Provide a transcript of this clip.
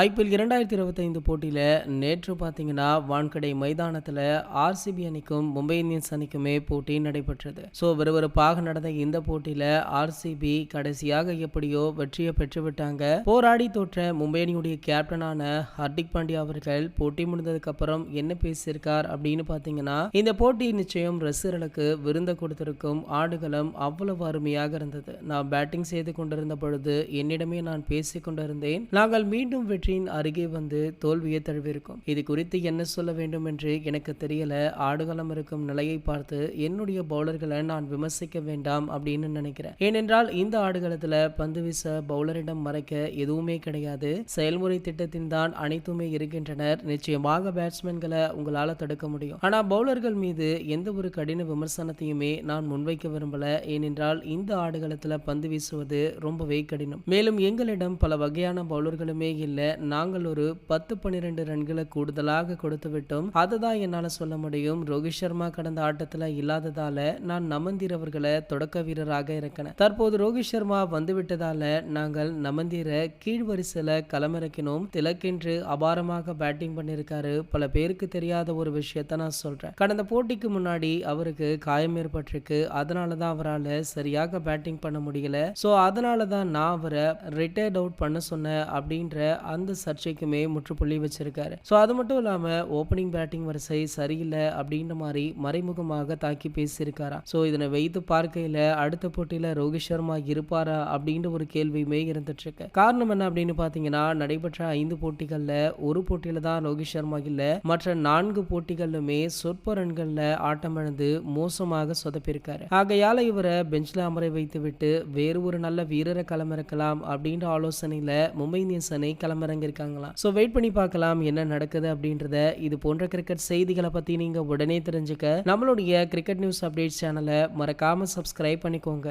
IPL இரண்டாயிரத்தி இருபத்தைந்து போட்டியில் நேற்று பார்த்தீங்கன்னா வான்கடை மைதானத்தில் ஆர்சிபி அணிக்கும் மும்பை இந்தியன்ஸ் அணிக்குமே போட்டி நடைபெற்றது. ஸோ விறுவிறுப்பாக நடந்த இந்த போட்டியில் ஆர்சிபி கடைசியாக எப்படியோ வெற்றியை பெற்றுவிட்டாங்க. போராடி தோற்ற மும்பை அணியுடைய கேப்டனான ஹர்திக் பாண்டியா அவர்கள் போட்டி முடிந்ததுக்கு அப்புறம் என்ன பேசியிருக்கார் அப்படின்னு பார்த்தீங்கன்னா இந்த போட்டி நிச்சயம் ரசிகர்களுக்கு விருந்த கொடுத்திருக்கும் ஆடுகளும் அவ்வளவு அருமையாக இருந்தது. நான் பேட்டிங் செய்து கொண்டிருந்த பொழுது என்னிடமே நான் பேசிக் கொண்டிருந்தேன் நாங்கள் மீண்டும் வெற்றியின் அருகே வந்து தோல்வியை தழுவிருக்கும் இது குறித்து என்ன சொல்ல வேண்டும் என்று எனக்கு தெரியல. ஆடுகளம் இருக்கும் நிலையை பார்த்து என்னுடைய பவுலர்களை நான் விமர்சிக்க வேண்டாம் அப்படின்னு நினைக்கிறேன். ஏனென்றால் இந்த ஆடுகளத்துல பந்து வீச பவுலரிடம் மறைக்க எதுவுமே கிடையாது. செயல்முறை திட்டத்தின் தான் அனைத்துமே இருக்கின்றனர். நிச்சயமாக பேட்ஸ்மேன்களை உங்களால தடுக்க முடியும். ஆனா பவுலர்கள் மீது எந்த ஒரு கடின விமர்சனத்தையுமே நான் முன்வைக்க விரும்பல. ஏனென்றால் இந்த ஆடுகளத்துல பந்து வீசுவது ரொம்பவே கடினம். மேலும் எங்களிடம் பல வகையான பவுலர்களுமே இல்லை. நாங்கள் ஒரு பத்து பன்னிரெண்டு ரன்களை கூடுதலாக கொடுத்து விட்டோம் அதை தான் என்னால் சொல்ல முடியும். ரோஹித் சர்மா கடந்த ஆட்டத்தில் இல்லாததால நான் நமந்தீர் அவர்களை தொடக்க வீரராக இருக்கிறேன் தற்போது ரோஹித் சர்மா வந்து விட்டதால நாங்கள் நமந்தீரை கீழ்வரிசையில் களமிறக்கினோம். திலக்கென்று அபாரமாக பேட்டிங் பண்ணியிருக்காரு. பல பேருக்கு தெரியாத ஒரு விஷயத்த நான் சொல்றேன். கடந்த போட்டிக்கு முன்னாடி அவருக்கு காயம் ஏற்பட்டிருக்கு. அதனால தான் அவரால் சரியாக பேட்டிங் பண்ண முடியல. ஸோ அதனால தான் நான் அவரை ரிட்டையர்ட் அவுட் பண்ண சொன்னேன் அப்படின்ற அந்த அந்த சர்ச்சைக்குமே முற்றுப்புள்ளி வச்சிருக்காரு. ஸோ அது மட்டும் இல்லாமல் ஓப்பனிங் பேட்டிங் வரிசை சரியில்லை அப்படின்ற மாதிரி மறைமுகமாக தாக்கி பேசியிருக்காராம் ஸோ இதனை வைத்து பார்க்கையில் அடுத்த போட்டியில் ரோஹித் சர்மா இருப்பாரா அப்படின்ற ஒரு கேள்வியுமே இருந்துட்டு இருக்கு காரணம் என்ன அப்படின்னு பார்த்தீங்கன்னா நடைபெற்ற ஐந்து போட்டிகளில் ஒரு போட்டியில் தான் ரோஹித் சர்மா இல்லை. மற்ற நான்கு போட்டிகளிலுமே சொற்ப ரன்களில் ஆட்டமிழந்து மோசமாக சொதப்பியிருக்காரு. ஆகையால் இவரை பெஞ்சில் அமர வைத்து விட்டு வேறு ஒரு நல்ல வீரரை களமிறக்கலாம் அப்படின்ற ஆலோசனையில் மும்பை இந்தியன்ஸ் அணி இறங்கியிருக்காங்களாம் ஸோ வெயிட் பண்ணி பார்க்கலாம் என்ன நடக்குது அப்படின்றத. இது போன்ற கிரிக்கெட் செய்திகளை பற்றி நீங்கள் உடனே தெரிஞ்சுக்க நம்மளுடைய கிரிக்கெட் நியூஸ் அப்டேட் சேனலை மறக்காமல் சப்ஸ்கிரைப் பண்ணிக்கோங்க.